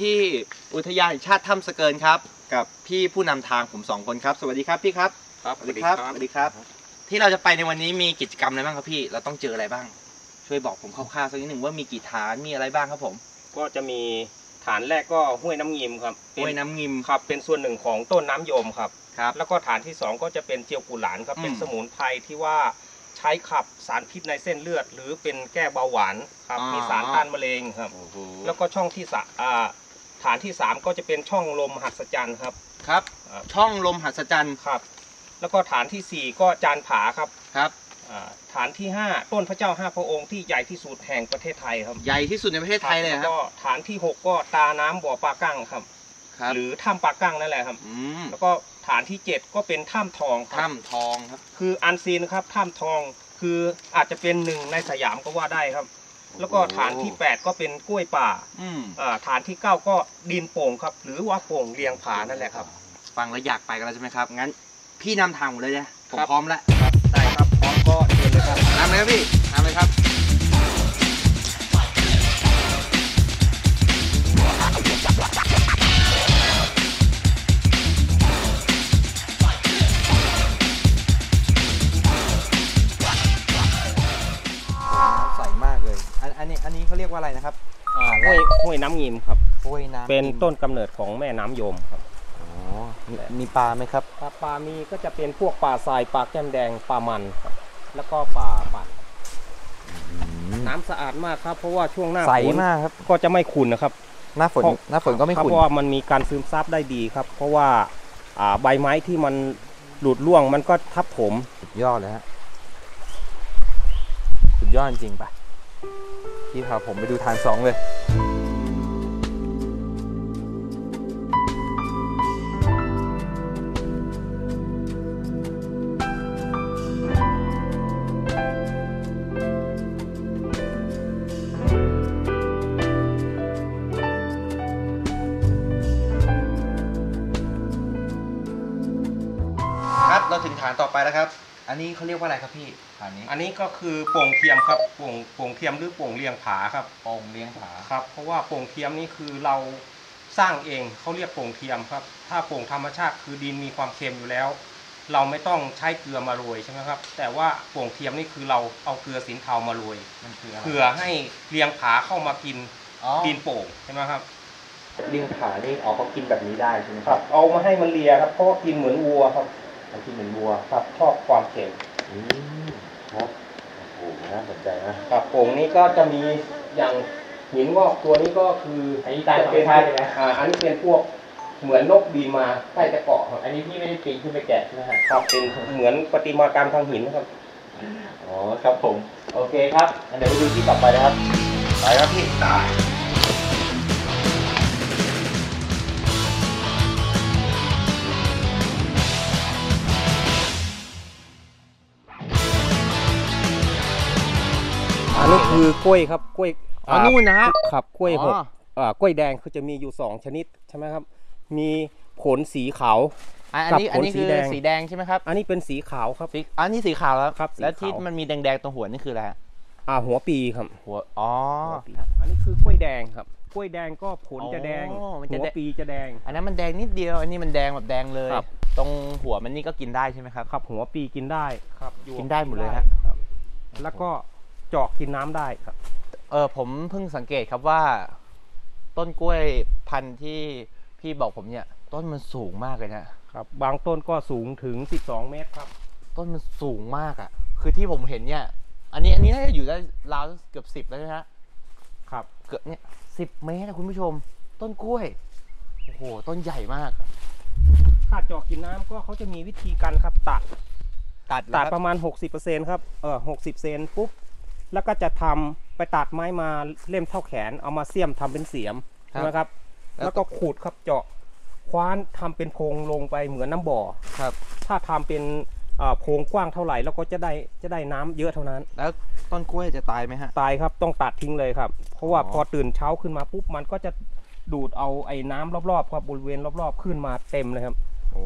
ที่อุทยานแห่งชาติถ้ำสะเกินครับ กับพี่ผู้นำทางผมสองคนครับ สวัสดีครับพี่ครับครับสวัสดีครับสวัสดีครับ ที่เราจะไปในวันนี้มีกิจกรรมอะไรบ้างครับพี่ เราต้องเจออะไรบ้าง ช่วยบอกผมคร่าวๆสักนิดหนึ่งว่ามีกี่ฐานมีอะไรบ้างครับผม ก็จะมีฐานแรกก็ห้วยน้ำงิมครับเป็ห้วยน้ำงิม ครับ เป็นส่วนหนึ่งของต้นน้ำโยมครับ ครับ แล้วก็ฐานที่สองก็จะเป็นเจียวกุหลานครับ อืม เป็นสมุนไพรที่ว่าใช้ขับสารพิษในเส้นเลือด หรือเป็นแก้เบาหวานครับ มีสารต้านมะเร็งครับ โอ้โห แล้วก็ช่องที่สะอ่า ฐานที่สามก็จะเป็นช่องลมหัศจรรย์ครับ ครับอ่าช่องลมหัศจรรย์ครับ แล้วก็ฐานที่สี่ก็จานผาครับครับอ่าฐานที่ห้าต้นพระเจ้าห้าพระองค์ที่ใหญ่ที่สุดแห่งประเทศไทยครับ ใหญ่ที่สุดในประเทศไทยเลยแล้วครับก็ฐานที่หกก็ตาน้ำบ่อปลากั้งครับครับหรือถ้ำปลากั้งนั่นแหละครับอืมแล้วก็ฐานที่เจ็ดก็เป็นถ้ำทองครับถ้ำทองครับ คืออันซีนครับถ้ำทองคืออาจจะเป็นหนึ่งในสยามก็ว่าได้ครับ แล้วก็ฐานที่แปดก็เป็นกล้วยป่าอืมอ่าฐานที่เก้าก็ดินโป่งครับ หรือว่าโป่งเรียงผานั่นแหละครับ ฟังแล้วอยากไปกันแล้วใช่ไหมครับ งั้น พี่นำทางผมเลยนะผมครับ พร้อมแล้วครับได้ครับพร้อมก็เชิญเลยครับ นำเลยครับพี่ งิมครับห้วยน้ำเป็นต้นกำเนิดของแม่น้ำโยมครับ อ๋อมีมีปลาไหมครับ ปลาปลามีก็จะเป็นพวกปลาทรายปลาแก้มแดงปลามันครับ แล้วก็ปลาปัดน้ำสะอาดมากครับ เพราะว่าช่วงหน้าใสฝนมากครับ ก็จะไม่ขุ่นนะครับ หน้าฝน เพราะ หน้าฝนก็ไม่ครับขุ่นเพราะว่ามันมีการซึมซับได้ดีครับ เพราะว่าอ่าใบไม้ที่มันหลุดร่วงมันก็ทับถม สุดยอดเลยฮะ สุดยอดจริงๆปะพี่พาผมไปดูทางสองเลย ถึงฐานต่อไปแล้วครับ อันนี้เขาเรียกว่าอะไรครับพี่ฐานนี้อันนี้ก็คือโป่งเทียมครับโป่งโป่งเทียมหรือโป่งเรียงผาครับโป่งเลี้ยงผาครับ เพราะว่าโป่งเทียมนี่คือเราสร้างเองเขาเรียกโป่งเทียมครับ ถ้าโป่งธรรมชาติคือดินมีความเค็มอยู่แล้ว เราไม่ต้องใช้เกลือมาโรยใช่ไหมครับ แต่ว่าโป่งเทียมนี่คือเราเอาเกลือสินเทามาโรยมันคืออะไรเพื่อให้เรียงผาเข้ามากินอ๋อดินโป่งใช่ไหมครับเลี้ยงผานี่อ๋อเขากินแบบนี้ได้ใช่ไหมครับ เอามาให้มันเลียครับเพราะว่ากินเหมือนวัวครับ เขากินเหมือนวัวครับชอบความเค็มอืมครับโอ้โหน่าสนใจนะครับโป่งนี้ก็จะมีอย่างหินงอกตัวนี้ก็คืออันนี้ตามธรรมชาติเลยนะอ่าอันนี้เป็นพวกเหมือนนกบินมาใกล้จะเกาะครับอันนี้พี่ไม่ได้ปีนขึ้นไปแกะใช่ไหมฮะครับเป็นเหมือนประติมากรรมทางหินนะครับอ๋อครับผม โอเคครับงั้นเดี๋ยวไปดูที่ต่อไปนะครับ ไปครับพี่ คือกล้วยครับกล้วยอ๋อนู่นนะฮะครับกล้วยหกอ๋ออ่ากล้วยแดงคือจะมีอยู่สองชนิดใช่ไหมครับ มีผลสีขาวอันนี้กับอันนี้ผลสีคือแดงสีแดงใช่ไหมครับ อันนี้เป็นสีขาวครับสีอันนี้สีขาวแล้วครับสีแล้วที่ขาวมันมีแดงๆตรงหัวนี่คืออะไรฮะอ่าหัวปีครับหัวอ๋อหัวปีอันนี้คือกล้วยแดงครับกล้วยแดงก็ผลจะแดงอ๋อมันจะหัวแดงปีจะแดง อันนั้นมันแดงนิดเดียว อันนี้มันแดงแบบแดงเลยครับตรงหัวมันนี่ก็กินได้ใช่ไหมครับครับ หัวปีกินได้ครับกินได้หมดเลยฮะครับโแล้วก็ เจาะกินน้ำได้ครับ เออผมเพิ่งสังเกตครับว่า ต้นกล้วยพันธุ์ที่พี่บอกผมเนี่ย ต้นมันสูงมากเลยนะครับ บางต้นก็สูงถึง 12 เมตรครับ ต้นมันสูงมากอะ่ะ คือที่ผมเห็นเนี่ย อันนี้อันนี้น่าจะอยู่ได้ราวเกือบสิบแล้วนะฮะครับ เกือบเนี่ยสิบเมตรนะคุณผู้ชม ต้นกล้วยโอ้โหต้นใหญ่มาก ถ้าเจาะกินน้ำก็เขาจะมีวิธีการครับตัด ตัดตัดแล้วประมาณ 60%ครับ เออ60 เซนปุ๊บ แล้วก็จะทำไปตัดไม้มาเล่มเท่าแขนเอามาเสียมทำเป็นเสียมใช่ไหมครับ แล้วก็ขูดครับเจาะคว้านทำเป็นโพรงลงไปเหมือนน้ำบ่อครับ ถ้าทำเป็นเอ่อโพรงกว้างเท่าไหร่แล้วก็จะได้จะได้น้ำเยอะเท่านั้น แล้วต้นกล้วยจะตายไหมฮะตายครับต้องตัดทิ้งเลยครับ เพราะว่าอ๋อพอตื่นเช้าขึ้นมาปุ๊บมันก็จะดูดเอาไอ้น้ำรอบๆครับบริเวณรอบๆ ขึ้นมาเต็มเลยครับ โอ้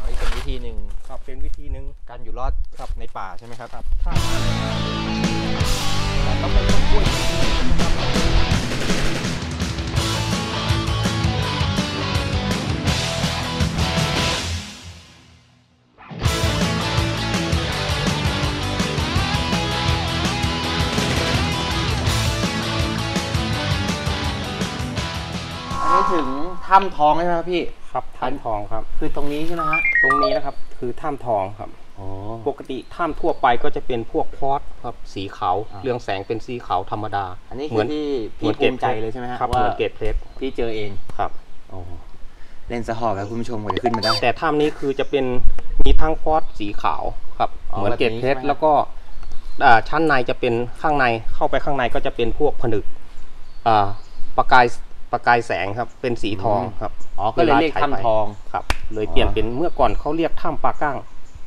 เอาอีกเป็นวิธีหนึ่งครับเป็นวิธีหนึ่ง การอยู่รอดครับในป่าใช่ไหมครับครับถ้าแต่ต้องเป็นต้นกล้วยจริงๆใช่ไหมครับ ถึงถ้ำทองใช่ไหมครับพี่ครับถ้ำทองครับ คือตรงนี้ใช่ไหมฮะตรงนี้นะครับคือถ้ำทองครับอ๋อปกติถ้ำทั่วไปก็จะเป็นพวกพอดครับสีขาวอ่าเรืองแสงเป็นสีขาวธรรมดา อันนี้เหคืมือนที่เหมืพี่อนภูมิใจเลยใช่ไหมฮะครับว่าเหมือนเกตเพชรพี่เจอเองครับโอ้เล่นสะหอบแล้วคุณผู้ชมกว่าจะขึ้นมาได้ แต่ถ้ำนี้คือจะเป็นมีทั้งพอดสีขาวครับอ๋อเหมือนเกตแบบนี้เพชรใช่ไหมแล้วก็อ่าชั้นในจะเป็นข้างในเข้าไปข้างในก็จะเป็นพวกผนึกอ่าประกาย ประกายแสงครับ เป็นสีทองครับอ๋อก็เลยเรียกถ้ำทองครับ เลยเปลี่ยนเป็นเมื่อก่อนเขาเรียกถ้ำปลาก้าง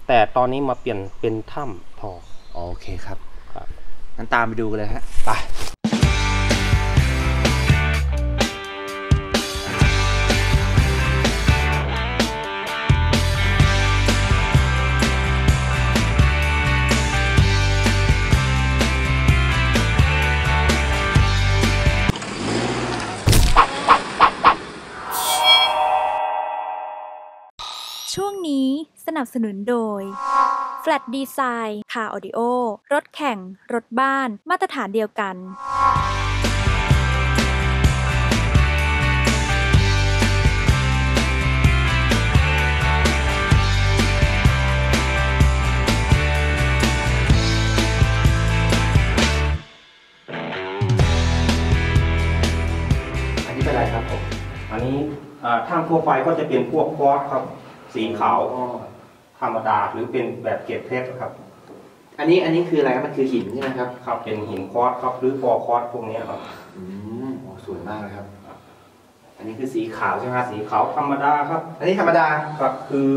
แต่ตอนนี้มาเปลี่ยนเป็นถ้ำทองโอเคครับครับงั้นตามไปดูกันเลยฮะไป นับสนุนโดย Flat Design Car Audio รถแข่ง รถบ้าน มาตรฐานเดียวกัน อันนี้เป็นอะไรครับผม อันนี้อ่าถ้ำทั่วไปก็จะเป็นพวกคอร์สครับ สีขาว ธรรมดาหรือเป็นแบบเกล็ดเพชรครับ อันนี้อันนี้คืออะไรครับมันคือหินใช่ไหมครับ ครับเป็นหินคอร์สครับ หรือฟอร์คอร์สพวกนี้ครับอืมโอ้สวยมากเลยครับ อันนี้คือสีขาวใช่ไหมครับสีขาวธรรมดาครับ อันนี้ธรรมดาครับคือ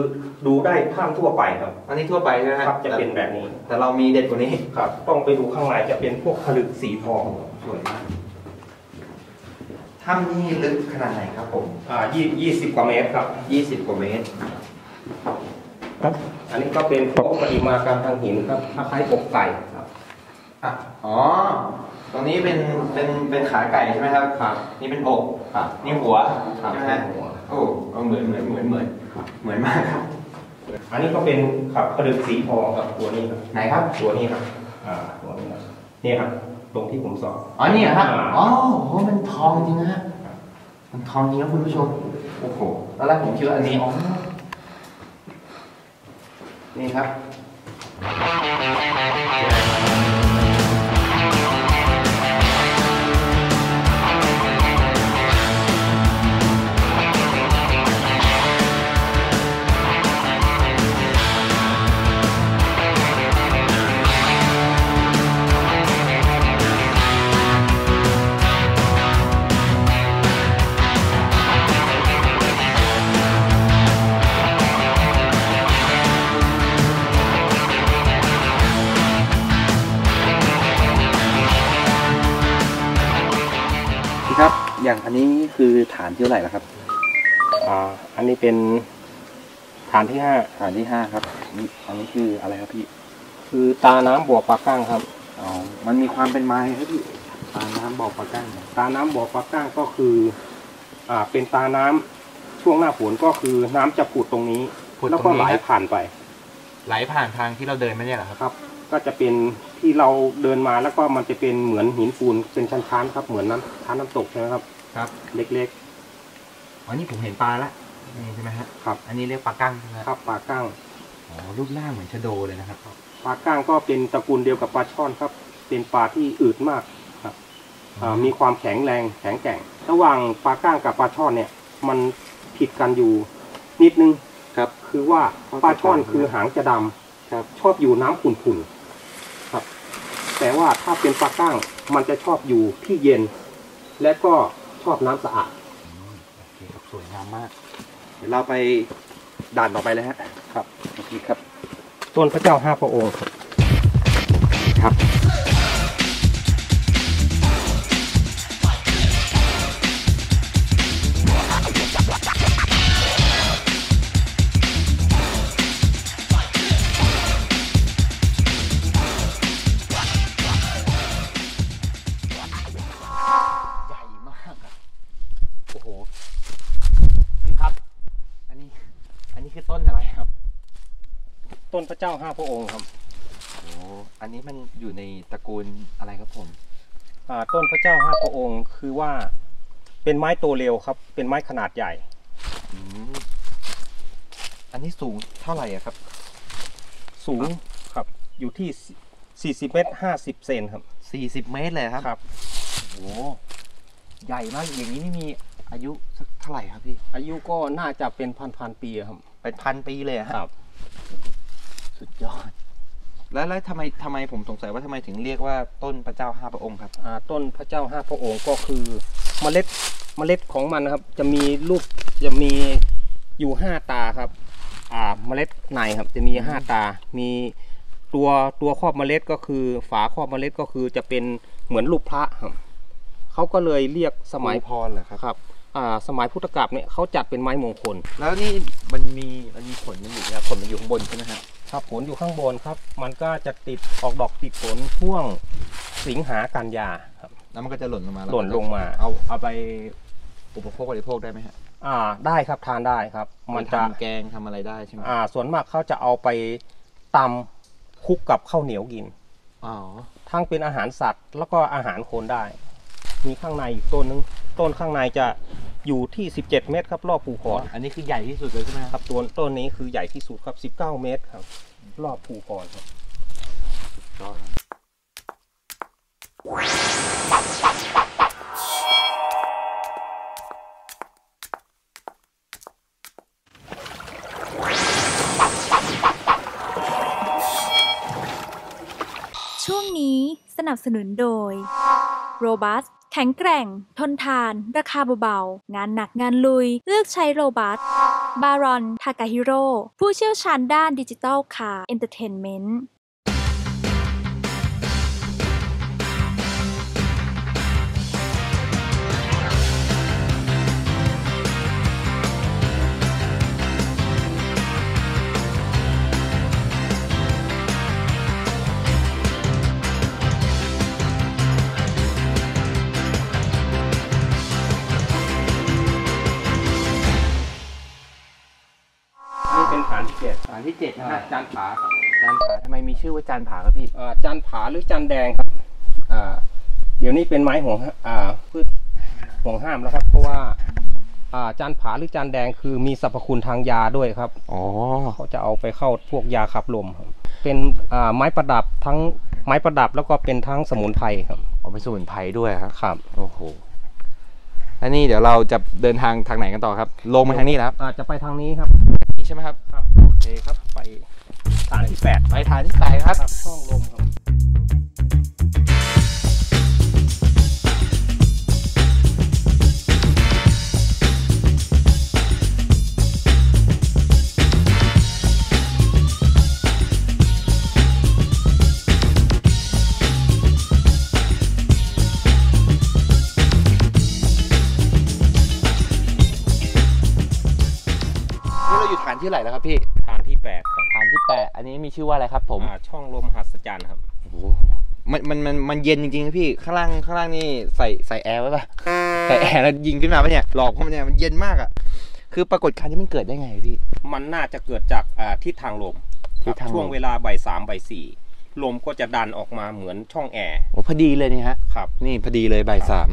ดูได้ถ้ำทั่วไปครับ อันนี้ทั่วไปใช่ไหมครับจะเป็นแบบนี้ แต่เรามีเด็ดกว่านี้ครับ ต้องไปดูข้างในจะเป็นพวกผลึกสีทองสวยมากถ้ำนี่ลึกขนาดไหนครับผม อ่ายี่ยี่สิบกว่าเมตรครับยี่สิบกว่าเมตร ครับ อันนี้ก็เป็นพวกประติมากรรมทางหินครับคล้ายๆปกไก่ครับอะอ๋อ ตรงนี้เป็นเป็นเป็นขาไก่ใช่ไหมครับครับ นี่เป็นอกครับนี่หัวครับใช่ไหมฮะหัวโอ้เอาเหมือนเหมือนเหมือนเหมือนเหมือนมากครับ อันนี้ก็เป็นครับผลึกสีทองครับตัวนี้ครับไหนครับตัวนี้ครับอ่าตัวนี้ครับนี่ครับตรงที่ผมสอนอ๋อนี่เหรอครับอ่าอ๋อโหมันทองจริงนะฮะมันทองจริงนะคุณผู้ชมโอ้โหตอนแรกผมคิดว่าอันนี้อ๋อ นี่ครับ คือฐานที่เท่าไหร่แล้วครับอ่าอันนี้เป็นฐานที่ห้าฐานที่ห้าครับนี่อันนี้คืออะไรครับพี่ คือตาน้ำบ่อปลาก้างครับอ๋อมันมีความเป็นไม้ครับพี่ตาน้ำบอกปลากั้งตาน้ำบ่อปลาก้างก็คือ อ่า เป็นตาน้ำช่วงหน้าฝนก็คือน้ำจะผุดตรงนี้ผุดแล้วตรก็งนี้ไหลครับผ่านไปไหลผ่านทางที่เราเดินไม่ใช่เหรอครับ ครับ ก็จะเป็นที่เราเดินมาแล้วก็มันจะเป็นเหมือนหินปูนเป็นชั้นๆครับ เหมือนน้ำชั้นน้ำตกใช่ไหมครับ ครับเล็กอ๋อนี่ผมเห็นปลาละนี่ใช่ไหมฮะๆ ครับอันนี้เรียกปลากั้งใช่ไหมครับปลาก้างอ๋อรูปร่างเหมือนชะโดเลยนะครับปลาก้างก็เป็นตระกูลเดียวกับปลาช่อนครับ เป็นปลาที่อืดมากครับอ่ามีความแข็งแรงแข็งแกร่ง ระหว่างปลาก้างกับปลาช่อนเนี่ย มันผิดกันอยู่นิดนึงครับ คือว่าปลาช่อนคือหางจะดำครับ ชอบอยู่น้ำขุ่นๆครับ แต่ว่าถ้าเป็นปลาก้างมันจะชอบอยู่ที่เย็น และก็ ชอบน้ำสะอาดโอเคครับสวยงามมาก เดี๋ยวเราไปด่านต่อไปเลยฮะครับโอเคครับ ต้นพระเจ้าห้าพระองค์ครับ เจ้าห้าพระองค์ครับโอ้อันนี้มันอยู่ในตระกูลอะไรครับผมอ่าต้นพระเจ้าห้าพระองค์คือว่าเป็นไม้โตเร็วครับ เป็นไม้ขนาดใหญ่ อืมอันนี้สูงเท่าไหร่อะครับ สูงครับ อยู่ที่ 40 เมตร 50 เซนครับ สี่สิบเมตรเลยครับครับ โอ้ใหญ่มากอย่างนี้นี่มีอายุสักเท่าไหร่ครับพี่อายุก็น่าจะเป็นพันพันๆปีครับ เป็นพันปีเลยอะฮะครับ สุดยอด แล้วแล้วทำไมทำไมผมสงสัยว่าทำไมถึงเรียกว่าต้นพระเจ้าห้าพระองค์ครับ อ่าต้นพระเจ้าห้าพระองค์ก็คือเมล็ดเมล็ดของมันนะครับ จะมีรูปจะมีอยู่ห้าตาครับ อ่าเมล็ดในครับจะมีห้าตา มีตัวตัวครอบเมล็ดก็คือ ฝาครอบเมล็ดก็คือจะเป็นเหมือนรูปพระครับเขาก็เลยเรียกสมัยพรเหรอครับครับอ่าสมัยพุทธกาลเนี่ยเขาจัดเป็นไม้มงคล แล้วนี่มันมีมันมีผลมันอยู่นะครับผลมันอยู่ข้างบนใช่ไหมฮะ ครับผลอยู่ข้างบนครับ มันก็จะติดออกดอกติดผลช่วงสิงหากันยาครับ แล้วมันก็จะหล่นลงมาแวหล่นลงมา เอาเอาไปอุปโภคบริโภคได้ไหมฮะอ่าได้ครับทานได้ครับ มันจะทำแกงทำอะไรได้ใช่ไหมอ่า ส่วนมากเขาจะเอาไปตำคลุกกับข้าวเหนียวกิน อ๋อ ทั้งเป็นอาหารสัตว์ แล้วก็อาหารคนได้ มีข้างในอีกต้นนึง ต้นข้างในจะ อยู่ที่ 17 เมตรครับรอบภูคออันนี้คือใหญ่ที่สุดเลยใช่ไหมครับตัวต้นนี้คือใหญ่ที่สุดครับ 19 เมตรครับ รอบภูคอครับยอดครับช่วงนี้สนับสนุนโดย Robust แข็งแกร่ง ทนทาน ราคาเบาๆ งานหนักงานลุย เลือกใช้โรบัตบารอน ทากาฮิโร่ผู้เชี่ยวชาญด้านดิจิทัลคาร์เอนเตอร์เทนเมนต์ จ็ดนะฮะจานผาครับจานผาทำไมมีชื่อว่าจานผาครับพี่อ่าจานผาหรือจานแดงครับอ่าเดี๋ยวนี้เป็นไม้ห่วงห้าอ่าพืชห่วงห้ามแล้วครับ เพราะว่าอ่าจานผาหรือจานแดงคือมีสรรพคุณทางยาด้วยครับอ๋อเขาจะเอาไปเข้าพวกยาขับลมครับเป็นอ่าไม้ประดับทั้งไม้ประดับแล้วก็เป็นทั้งสมุนไพรครับเอาเป็นสมุนไพรด้วยครับครับโอ้โหอันนี้เดี๋ยวเราจะเดินทางทางไหนกันต่อครับ ลงมาทางนี้แล้วอาจจะไปทางนี้ครับ นี่ใช่ไหมครับ ครับ โอเคครับ ไป ฐานที่แปดไปฐานที่แปดครับครับช่องลมครับนี่เราอยู่ฐานที่เท่าไหร่แล้วครับพี่ฐานที่แปดครับฐานที่ แปดอันนี้มีชื่อว่าอะไรครับ ผมอ่าช่องลมหัศจรรย์ครับโอ้โหมันมันมันมันเย็นจริงๆนะพี่ข้างล่างข้างล่างนี่ใส่ใส่แอร์ไว้ป่ะใส่แอร์แล้วยิงขึ้นมาปะเนี่ยหลอกผมเนี่ยมันเย็นมากอะคือปรากฏการณ์นี้มันเกิดได้ไงพี่ มันน่าจะเกิดจากอ่าทิศทางลมทิศทางลม ช่วงเวลาบ่ายสามบ่ายสี่ลมก็จะดันออกมาเหมือนช่องแอร์โอ้พอดีเลยนี่ฮะ ครับนี่พอดีเลยบ่ายสาม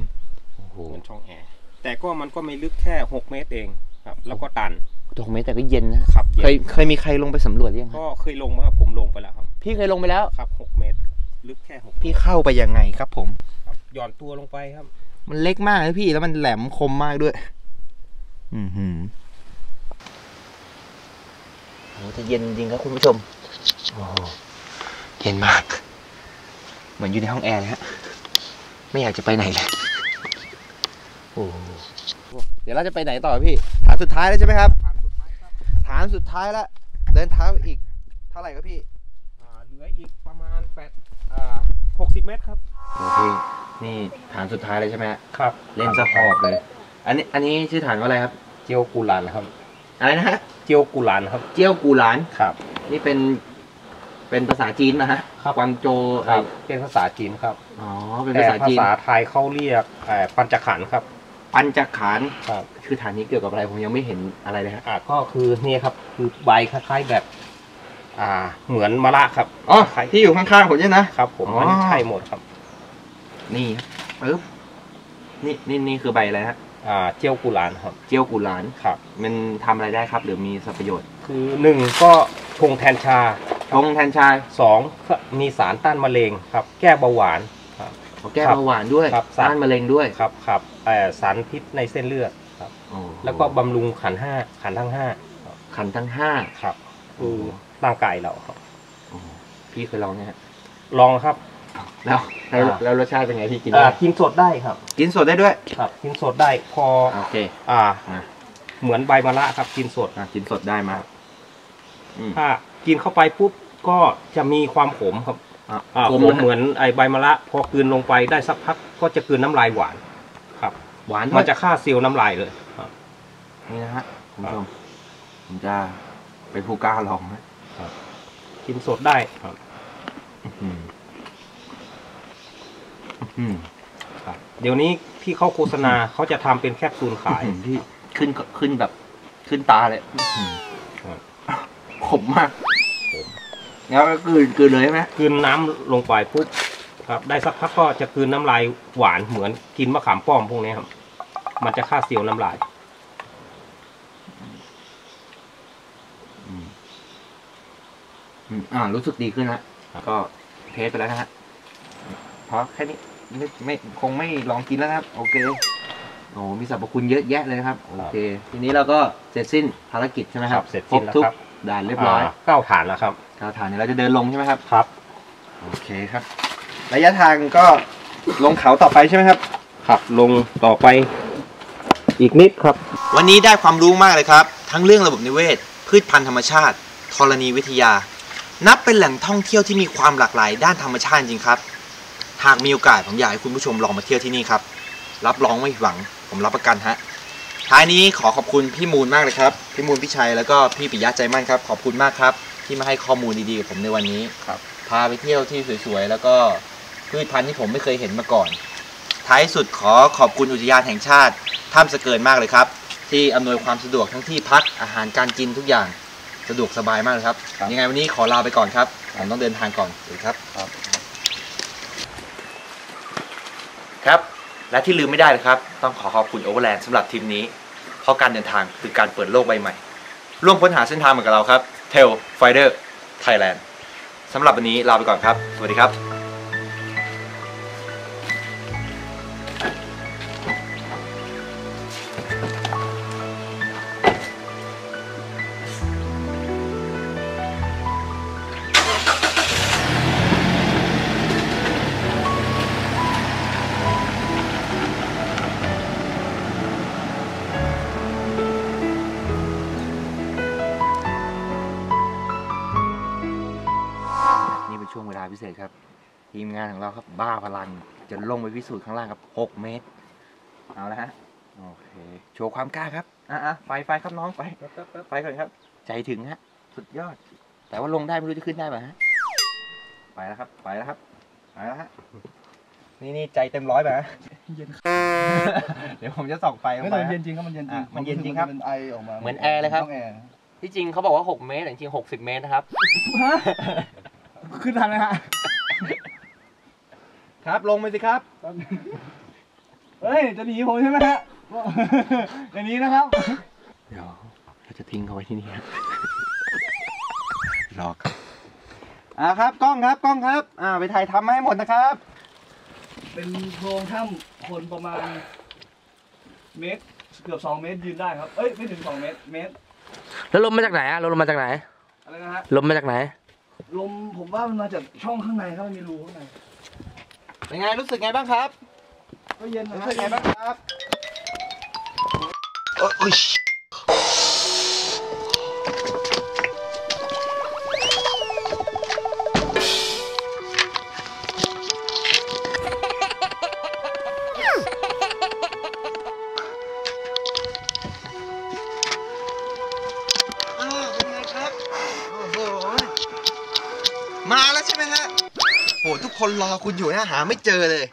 โอ้โหเหมือนช่องแอร์แต่ก็มันก็ไม่ลึกแค่6เมตรเองครับ แล้วก็ตัน ตกเมตรแต่ก็เย็นนะ ครับเย็นเคยเคยมีใครลงไปสำรวจยังฮะก็เคยลงว่าผมลงไปแล้วครับ พี่เคยลงไปแล้วครับ6เมตรครับลึกแค่6พี่เข้าไปยังไงครับ ผมครับหย่อนตัวลงไปครับ มันเล็กมากเลยพี่แล้วมันแหลมคมมากด้วย อือหือโหจะเย็นจริงครับคุณผู้ชมโอ้โหเย็นมาก เหมือนอยู่ในห้องแอร์เลยฮะไม่อยากจะไปไหนเลยโอ้โหเดี๋ยวเราจะไปไหนต่อพี่ฐานสุดท้ายแล้วใช่ไหมครับ ฐานสุดท้ายแล้วเดินเท้าอีกเท่าไหร่ครับพี่อ่าเหลืออีกประมาณ8อ่า60เมตรครับโอเคนี่ฐานสุดท้ายเลยใช่ไหมฮะครับเล่นสะขอบเลย อันนี้อันนี้ชื่อฐานว่าอะไรครับ เจียวกูหลันครับ อะไรนะฮะเจียวกูหลันครับเจี้ยวกูหลาน ครับ นี่เป็น เป็นภาษาจีนนะฮะครับ กวางโจครับ เป็นภาษาจีนครับอ๋อ เป็นแต่ภาษาภาจีน ษาไทยเขาเรียกเอ่อปัญจขันธ์ครับ ปัญจขานครับคือฐานนี้เกี่ยวกับอะไรผมยังไม่เห็นอะไรเลยฮะอ่าก็คือนี่ครับคือใบคล้ายๆแบบ อ่า เหมือนมะระครับอ๋อที่อยู่ข้างๆผมเนี่ยนะครับ ผมอ๋ออัอันนี้ใช่หมดครับ นี่ปึ๊บนี่นี่นี่คือใบอะไรฮะอ่าเจียวกุหลานครับ เจี้ยวกูหลานครับ มันทำอะไรได้ครับ หรือมีสรรพประโยชน์ คือหนึ่งก็ชงแทนชาชงแทนชายสองมีสารต้านมะเร็งครับ แก้เบาหวานครับขอ แก้ครับเบาหวานด้วยครับต้านมะเร็งด้วยครับครับเอ่อสารพิษในเส้นเลือดครับโอ้โหแล้วก็บำรุงขันธ์ห้าขันธ์ทั้งห้าขันทั้งห้าครับคือร่างกายเราครับโอ้โหพี่เคยลองไหมฮะลองครับ แล้วแล้วอ่าแล้วรสชาติเป็นไงพี่กินอ่าได้กินสดได้ครับ กินสดได้ด้วยครับ กินสดได้พอโอเค อ่าอะเหมือนใบมะระครับ กินสดอะกินสดได้มาอืมถ้ากินเข้าไปปุ๊บก็จะมีความขมครับ อะอ่าขขมมนะเหมือนไอใบมะระพอกลืนลงไปได้สักพักก็จะกลืนน้ำลายหวาน ครับ หวานมันจะฆ่าเซลล์น้ำลายเลยครับ นี่นะฮะคุณผู้ชมผมจะเป็นผู้กล้าลองนะกินสดได้ครับ อืมอืมครับเดี๋ยวนี้ที่เขาโฆษณาเขาจะทำเป็นแคปซูลขายพี่ขึ้นขึ้นแบบขึ้นตาเลยอืมครับ ขมมาก แล้วก็กลืนกลืนเลยใช่ไหมกลืนน้ำลงไปปุ๊บครับ ได้สักพักก็จะกลืนน้ำลายหวานเหมือนกินมะขามป้อมพวกนี้ครับ มันจะฆ่าเซลล์น้ำลาย อืมอืมอ่า รู้สึกดีขึ้นแล้วครับก็เทสไปแล้วนะฮะเพราะแค่นี้ไม่ไม่คงไม่ลองกินแล้วนะครับ โอเคโอ้มีสรรพคุณเยอะแยะเลยนะครับ โอเค ทีนี้เราก็เสร็จสิ้นภารกิจใช่ไหมครับเสร็จสิ้นแล้วทุกครับ ด่านเรียบร้อยาเก้าฐานแล้วครับก้าวฐานเนี่ยเราจะเดินลงใช่ไหมครับ ครับโอเคครับ ระยะทางก็ลงเขาต่อไปใช่ไหมครับ ขับลงต่อไปอีกนิดครับ วันนี้ได้ความรู้มากเลยครับ ทั้งเรื่องระบบนิเวศ พืชพันธุ์ธรรมชาติธรณีวิทยา นับเป็นแหล่งท่องเที่ยวที่มีความหลากหลายด้านธรรมชาติจริงครับ หากมีโอกาสผมอยากให้คุณผู้ชมลองมาเที่ยวที่นี่ครับ รับรองไม่ผิดหวัง ผมรับประกันฮะ ท้ายนี้ขอขอบคุณพี่มูลมากเลยครับ พี่มูลพี่ชัยแล้วก็พี่ปิยะใจมั่นครับ ขอบคุณมากครับ ที่มาให้ข้อมูลดีๆกับผมในวันนี้ครับ พาไปเที่ยวที่สวยๆแล้วก็พืชพันธุ์ที่ผมไม่เคยเห็นมาก่อน ท้ายสุดขอขอบคุณอุทยานแห่งชาติถ้ำสะเกินมากเลยครับ ที่อำนวยความสะดวกทั้งที่พักอาหารการกินทุกอย่างสะดวกสบายมากเลยครับ ครับ ยังไงวันนี้ขอลาไปก่อนครับผมต้องเดินทางก่อนสวัสดีครับ ครับ ครับ และที่ลืมไม่ได้เลยครับ ต้องขอขอบคุณโอเวอร์แลนด์สำหรับทริปนี้ เพราะการเดินทางคือการเปิดโลกใบใหม่ ร่วมค้นหาเส้นทางเหมือนกับเราครับ Tail Finder Thailand สำหรับวันนี้ลาไปก่อนครับ สวัสดีครับ ษครับ ทีมงานของเราครับบ้าพลัง จะลงไปพิสูจน์ข้างล่างครับ 6 เมตร เอาละฮะ โอเค โชว์ความกล้าครับ อะๆไฟไฟครับน้องไฟไฟก่อนครับ ใจถึงฮะ สุดยอด แต่ว่าลงได้ไม่รู้จะขึ้นได้ไหมฮะ ไปแล้วครับ ไปแล้วครับ ไปแล้วฮะ นี่นี่ใจเต็มร้อยไปฮะเย็นเดี๋ยวผมจะส่องไฟลงไม่ไปแต่มันฮะ เย็นจริงครับมันเย็นจริงอะมันเย็นจริงครับ มันเป็นไอออกมาเหมือนแอร์เลยครับห้องแอร์ที่จริงเขาบอกว่า 6 เมตรแต่จริงๆ60 เมตรนะครับ ขึ้นทันไหมฮะครับลงไปสิครับ เฮ้ย จะหนีผมใช่ไหมฮะอย่างนี้นะครับ เดี๋ยวเราจะทิ้งเขาไว้ที่นี่ครับรอครับอ่าครับกล้องครับกล้องครับ อ่าไปถ่ายทำมาให้หมดนะครับ เป็นโพรงถ้ำคนประมาณ เมตรเกือบสองเมตรยืนได้ครับ เอ้ยไม่ถึงสองเมตรเมตร แล้วลมมาจากไหนอะลมมาจากไหน อะไรนะฮะลมมาจากไหน ลมผมว่ามันมาจากช่องข้างในครับมันมีรูข้างในเป็นไงรู้สึกไงบ้างครับ ก็เย็นนะรู้ฮะสึกไงบ้างครับ โอ้ย คนรอคุณอยู่นะหาไม่เจอเลย